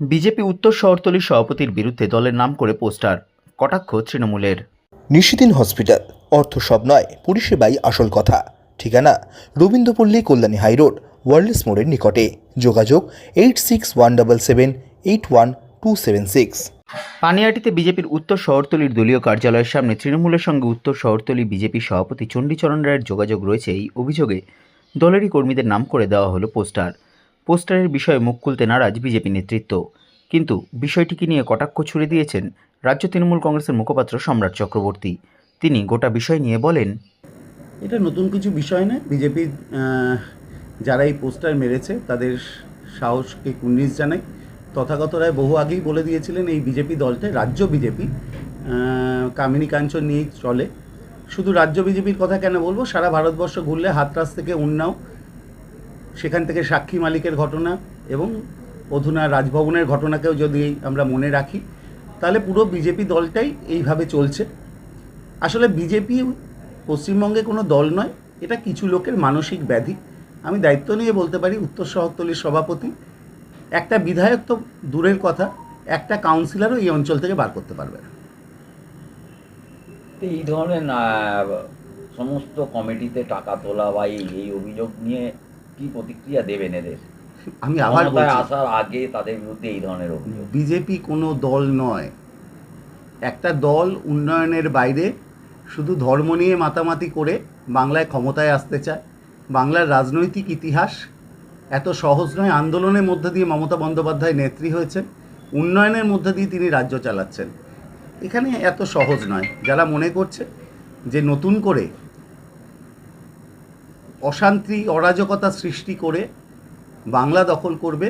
BJP উত্তর শহরতলির সভাপতির বিরুদ্ধে দলের নাম করে পোস্টার কটাক্ষ তৃণমূলের। নিশিদিন হসপিটাল অর্থ সব নয় পরিষেবাই আসল কথা। ঠিকানা রবীন্দ্রপল্লী কল্যাণী হাইরোড ওয়ার্ল্ডস মোড়ের নিকটে। যোগাযোগ eight six one double seven eight one two seven six. পানিয়াটিতে বিজেপির উত্তর শহরতলির দলীয় কার্যালয়ের সামনে তৃণমূলের সঙ্গে উত্তর শহরতলি বিজেপি সভাপতি চণ্ডীচরণ রায়ের যোগাযোগ রয়েছে এই অভিযোগে। দলেরই কর্মীদের নাম করে দেওয়া হলো পোস্টার। পোস্টারের বিষয়ে মুখ খুলতে নারাজ বিজেপি নেতৃত্ব। কিন্তু বিষয়টিকে নিয়ে কটাক্ষ ছুড়ে দিয়েছেন রাজ্য তৃণমূল কংগ্রেসের মুখপাত্র সম্রাট চক্রবর্তী। তিনি গোটা বিষয় নিয়ে বলেন, এটা নতুন কিছু বিষয় নয়। বিজেপির যারা এই পোস্টার মেরেছে, তাদের সাহসকে কুর্নিশ জানাই তথাগত রায় বহু আগেই বলে দিয়েছিলেন, এই বিজেপি দলটা রাজ্য বিজেপি কামিনী কাঞ্চন নিয়েই চলে। শুধু রাজ্য বিজেপির কথা কেন বলব? সারা ভারতবর্ষ ঘুরলে হাতরাস থেকে উন্নাও সেখান থেকে সাক্ষী মালিকের ঘটনা এবং অধুনা রাজভবনের ঘটনাকেও যদি আমরা মনে রাখি, তাহলে পুরো বিজেপি দলটাই এইভাবে চলছে। আসলে বিজেপি পশ্চিমবঙ্গে কোনো দল নয়, এটা কিছু লোকের মানসিক ব্যাধি। আমি দায়িত্ব নিয়ে বলতে পারি উত্তর শহরতলির সভাপতি। একটা বিধায়ক তো দূরের কথা, একটা কাউন্সিলরও এই অঞ্চল থেকে বার করতে পারবে না। এই ধরনের সমস্ত কমিটিতে টাকা তোলা বা এই অভিযোগ নিয়ে কি প্রতিক্রিয়া দেবেন এদের? আমি আবার আসার আগে তাদের বিরুদ্ধে এই ধরনের অভিযোগ। বিজেপি কোনো দল নয়। একটা দল উন্নয়নের বাইরে শুধু ধর্ম নিয়ে মাতামাতি করে বাংলায় ক্ষমতায় আসতে চায়। বাংলার রাজনৈতিক ইতিহাস এত সহজ নয় আন্দোলনের মধ্যে দিয়ে মমতা বন্দ্যোপাধ্যায় নেত্রী হয়েছেন উন্নয়নের মধ্যে দিয়ে তিনি রাজ্য চালাচ্ছেন। এখানে এত সহজ নয়। যারা মনে করছে যে নতুন করে অশান্তি অরাজকতা সৃষ্টি করে বাংলা দখল করবে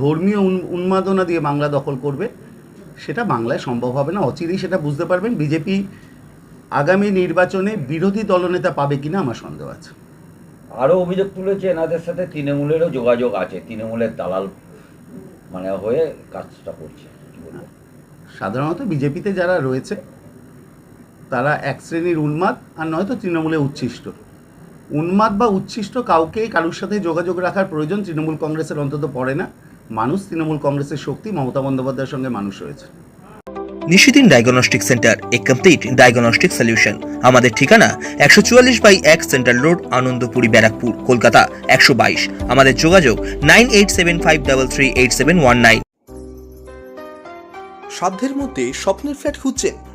ধর্মীয় উন্মাদনা দিয়ে বাংলা দখল করবে সেটা বাংলায় সম্ভব হবে না। অচিরেই সেটা বুঝতে পারবেন। বিজেপি আগামী নির্বাচনে বিরোধী দলনেতা পাবে কিনা আমার সন্দেহ আছে। আরও অভিযোগ তুলেছে এনাদের সাথে তৃণমূলেরও যোগাযোগ আছে। তৃণমূলের দালাল মানে হয়ে কাজটা করছে। সাধারণত বিজেপিতে যারা রয়েছে তারা এক শ্রেণির উন্মাদ আর নয়তো তৃণমূলে উচ্ছিষ্ট। উন্মাদ বা উচ্ছিষ্ট কাউকে কারুর সাথে যোগাযোগ রাখার প্রয়োজন তৃণমূল কংগ্রেসের অন্তত পড়ে না। মানুষ তৃণমূল কংগ্রেসের শক্তি মমতা বন্দ্যোপাধ্যায়ের সঙ্গে মানুষ রয়েছে। Nishidin diagnostic centre a complete diagnostic solution আমাদের ঠিকানা একশো চুয়াল্লিশ বাই এক সেন্ট্রাল রোড আনন্দপুরি ব্যারাকপুর কলকাতা একশো বাইশ। আমাদের যোগাযোগ nine eight seven five double three eight seven one nine. সাধ্যের মধ্যে স্বপ্নের ফ্ল্যাট খুঁজছেন